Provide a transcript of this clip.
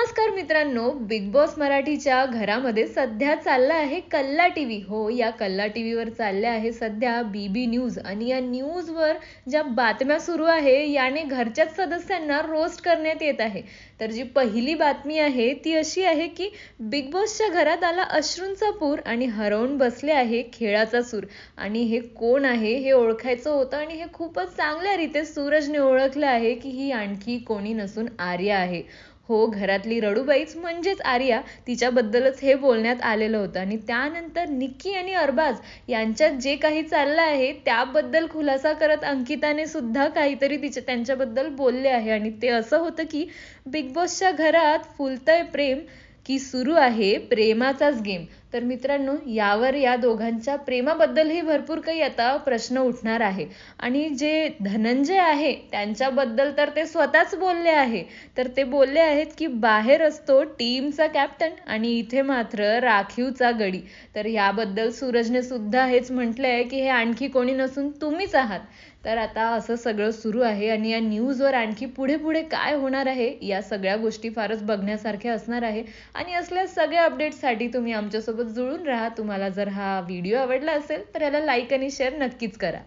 नमस्कार मित्रांनो big boss मराठीच्या घरामध्ये सध्या चालला आहे कल्ला टी व्ही हो या कल्ला टी व्हीवर चालले आहे सध्या बी बी न्यूज आणि या न्यूजवर ज्या बातम्या सुरू आहे याने घरच्याच सदस्यांना रोस्ट करण्यात येत आहे. तर जी पहिली बातमी आहे ती अशी आहे की बिग बॉसच्या घरात आला अश्रूंचा पूर आणि हरवून बसले आहे खेळाचा सूर. आणि हे कोण आहे हे ओळखायचं होतं आणि हे खूपच चांगल्या रीते सूरजने ओळखलं आहे की ही आणखी कोणी नसून आर्या आहे. हो घरातली रडूबाईच म्हणजेच आर्या तिच्याबद्दलच हे बोलण्यात आलेलं होतं. आणि त्यानंतर निक्की आणि अरबाज यांच्यात जे काही चाललं आहे त्याबद्दल खुलासा करत अंकिताने सुद्धा काहीतरी तिच्या त्यांच्याबद्दल बोलले आहे. आणि ते असं होतं की बिग बॉसच्या घरात फुलतंय प्रेम की सुरू आहे प्रेमाचाच गेम. तर मित्रांनो यावर या दोघांच्या प्रेमाबद्दलही भरपूर काही आता प्रश्न उठणार आहे. आणि जे धनंजय आहे त्यांच्याबद्दल तर ते स्वतःच बोलले आहे. तर ते बोलले आहेत की बाहेर असतो टीमचा कॅप्टन आणि इथे मात्र राखीवचा गडी. तर याबद्दल सूरजने सुद्धा हेच म्हटलंय की हे आणखी कोणी नसून तुम्हीच आहात. तर आता असं सगळं सुरू आहे आणि या न्यूजवर आणखी पुढे पुढे काय होणार आहे या सगळ्या गोष्टी फारच बघण्यासारख्या असणार आहे. आणि असल्या सगळ्या अपडेट्ससाठी तुम्ही आमच्यासोबत जुळून राहा. तुम्हाला जर हा व्हिडिओ आवडला असेल तर याला लाईक आणि शेअर नक्कीच करा.